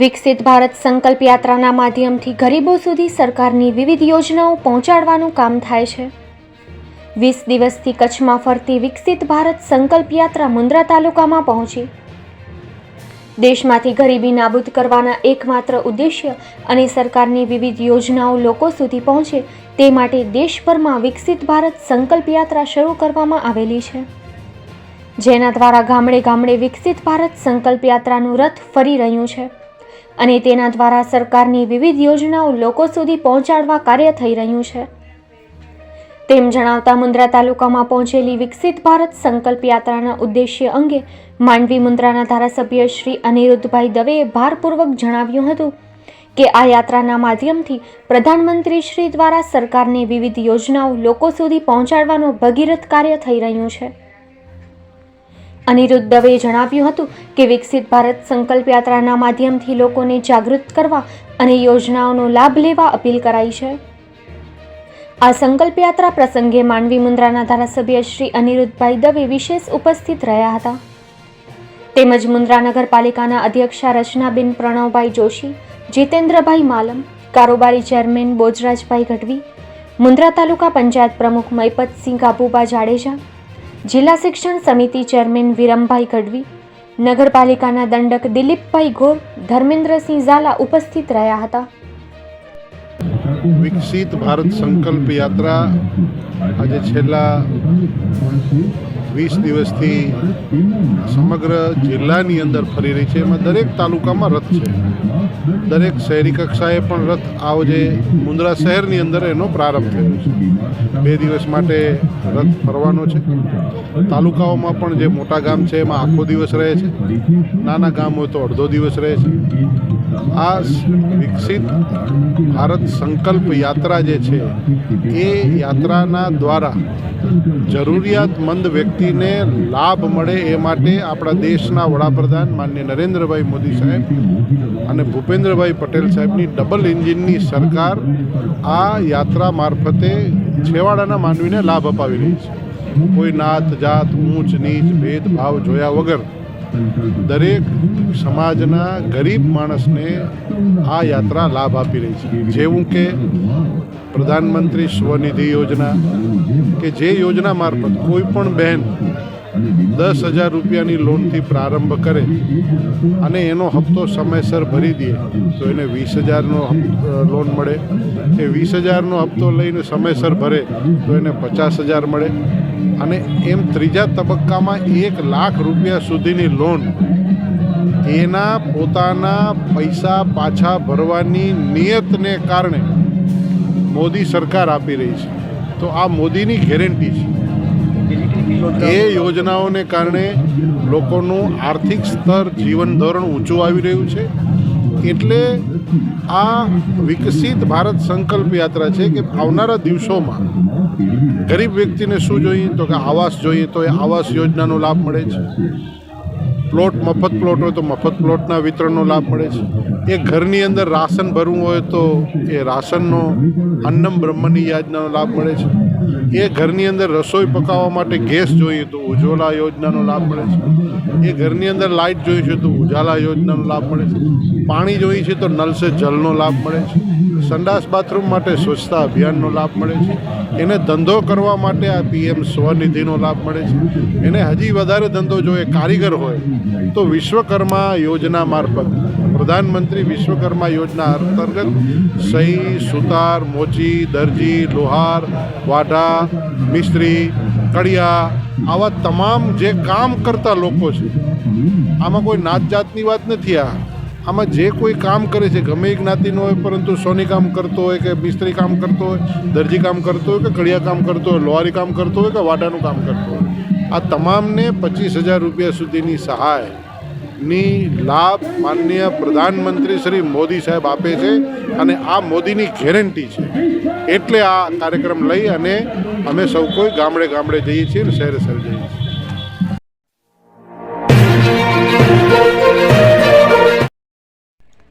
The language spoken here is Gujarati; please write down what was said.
વિકસિત ભારત સંકલ્પ યાત્રાના માધ્યમથી ગરીબો સુધી સરકારની વિવિધ યોજનાઓ પહોંચાડવાનું કામ થાય છે. વીસ દિવસથી કચ્છમાં ફરતી વિકસિત ભારત સંકલ્પ યાત્રા મુન્દ્રા તાલુકામાં પહોંચી. દેશમાંથી ગરીબી નાબૂદ કરવાના એકમાત્ર ઉદ્દેશ્ય અને સરકારની વિવિધ યોજનાઓ લોકો સુધી પહોંચે તે માટે દેશભરમાં વિકસિત ભારત સંકલ્પ યાત્રા શરૂ કરવામાં આવેલી છે. જેના દ્વારા ગામડે ગામડે વિકસિત ભારત સંકલ્પ યાત્રાનું રથ ફરી રહ્યું છે. અને તેના દ્વારા સરકારની વિવિધ યોજનાઓ લોકો સુધી પહોંચાડવા કાર્ય થઈ રહ્યું છે. તેમ જણાવતા મુન્દ્રા તાલુકામાં પહોંચેલી વિકસિત ભારત સંકલ્પ યાત્રાના ઉદ્દેશ્ય અંગે માંડવી મુન્દ્રાના ધારાસભ્ય શ્રી અનિરુદ્ધભાઈ દવેએ ભારપૂર્વક જણાવ્યું હતું કે આ યાત્રાના માધ્યમથી પ્રધાનમંત્રી શ્રી દ્વારા સરકારની વિવિધ યોજનાઓ લોકો સુધી પહોંચાડવાનું ભગીરથ કાર્ય થઈ રહ્યું છે. અનિરુદ્ધ દવેએ જણાવ્યું હતું કે વિકસિત ભારત સંકલ્પ યાત્રાના માધ્યમથી લોકોને જાગૃત કરવા અને યોજનાઓનો લાભ લેવા અપીલ કરાઈ છે. આ સંકલ્પ યાત્રા પ્રસંગે માંડવી મુન્દ્રાના ધારાસભ્ય શ્રી અનિરુદ્ધભાઈ દવે વિશેષ ઉપસ્થિત રહ્યા હતા. તેમજ મુન્દ્રા નગરપાલિકાના અધ્યક્ષા રચનાબેન પ્રણવભાઈ જોશી, જીતેન્દ્રભાઈ માલમ, કારોબારી ચેરમેન બોજરાજભાઈ ગઢવી, મુન્દ્રા તાલુકા પંચાયત પ્રમુખ મૈપતસિંહ કાબુબા જાડેજા જિલ્લા શિક્ષણ સમિતિ ચેરમેન વિરમભાઈ ગઢવી, નગરપાલિકાના દંડક દિલીપભાઈ ઘોર ધર્મેન્દ્રસિંહ ઝાલા ઉપસ્થિત રહ્યા હતા. વિકસિત ભારત સંકલ્પ યાત્રા આજે છેલ્લા વીસ દિવસથી સમગ્ર જિલ્લાની અંદર ફરી રહી છે. એમાં દરેક તાલુકામાં રથ છે. દરેક શહેરી કક્ષાએ પણ રથ આવજે મુન્દ્રા શહેરની અંદર એનો પ્રારંભ થયો છે. બે દિવસ માટે રથ ફરવાનો છે. તાલુકાઓમાં પણ જે મોટા ગામ છે, એમાં આખો દિવસ રહે છે. નાના ગામ હોય તો અડધો દિવસ રહે છે. આ વિકસિત ભારત સંકલ્પ યાત્રા જે છે, એ યાત્રાના દ્વારા જરૂરિયાતમંદ વ્યક્તિને લાભ મળે એ માટે આપણા દેશના વડાપ્રધાન માન્ય નરેન્દ્રભાઈ મોદી સાહેબ અને ભૂપેન્દ્રભાઈ પટેલ સાહેબની ડબલ એન્જિનની સરકાર આ યાત્રા મારફતે છેવાડાના માનવીને લાભ અપાવી રહી છે. કોઈ નાત, જાત, ઊંચ, નીચ, ભેદભાવ જોયા વગર દરેક સમાજના ગરીબ માણસને આ યાત્રા લાભ આપી રહી છે. જેવું કે પ્રધાનમંત્રી સ્વનિધિ યોજના, કે જે યોજના મારફત કોઈ પણ બહેન દસ હજાર રૂપિયાની લોનથી પ્રારંભ કરે અને એનો હપ્તો સમયસર ભરી દે તો એને વીસ હજારનો લોન મળે. એ વીસ હજારનો હપ્તો લઈને સમયસર ભરે તો એને પચાસ હજાર મળે. અને એમ ત્રીજા તબક્કામાં એક લાખ રૂપિયા સુધીની લોન એના પોતાના પૈસા પાછા ભરવાની નિયતને કારણે મોદી સરકાર આપી રહી છે. તો આ મોદીની ગેરંટી છે. એ યોજનાઓને કારણે લોકોનું આર્થિક સ્તર, જીવન ધોરણ ઊંચું આવી રહ્યું છે. એટલે આ વિકસિત ભારત સંકલ્પ યાત્રા છે કે આવનારા દિવસોમાં ગરીબ વ્યક્તિને શું જોઈએ? તો કે આવાસ જોઈએ તો એ આવાસ યોજનાનો લાભ મળે છે. પ્લોટ, મફત પ્લોટ હોય તો મફત પ્લોટના વિતરણનો લાભ મળે છે. એ ઘરની અંદર રાશન ભરવું હોય તો એ રાશનનો અન્નમ બ્રહ્મની યોજનાનો લાભ મળે છે. એ ઘરની અંદર રસોઈ પકાવવા માટે ગેસ જોઈએ તો ઉજ્જવલા યોજનાનો લાભ મળે છે. એ ઘરની અંદર લાઇટ જોઈએ છે તો ઉજાલા યોજનાનો લાભ મળે છે. પાણી જોઈએ છે તો નલ સે જલનો લાભ મળે છે. સંડાસ બાથરૂમ માટે સ્વચ્છતા અભિયાનનો લાભ મળે છે. એને ધંધો કરવા માટે આ પીએમ સ્વનિધિનો લાભ મળે છે. એને હજી વધારે ધંધો જો એ કારીગર હોય, તો વિશ્વકર્મા યોજના મારફત, પ્રધાનમંત્રી વિશ્વકર્મા યોજના અંતર્ગત સહી, સુતાર, મોચી, દરજી, લોહાર, વાઢા, મિસ્ત્રી, કડિયા, આવા તમામ જે કામ કરતા લોકો છે, આમાં કોઈ નાત જાતની વાત નથી આ. આમાં જે કોઈ કામ કરે છે, ગમે એ જ્ઞાતિનો હોય, પરંતુ સોની કામ કરતો હોય કે મિસ્ત્રી કામ કરતો હોય, દરજી કામ કરતો હોય કે કડિયા કામ કરતો હોય, લોહારી કામ કરતો હોય કે વાડાનું કામ કરતો હોય, આ તમામને પચીસ હજાર રૂપિયા સુધીની સહાયની લાભ માનનીય પ્રધાનમંત્રી શ્રી મોદી સાહેબ આપે છે અને આ મોદીની ગેરંટી છે. એટલે આ કાર્યક્રમ લઈ અને અમે સૌ કોઈ ગામડે ગામડે જઈએ છીએ અને શહેરે શહેર જઈએ છીએ.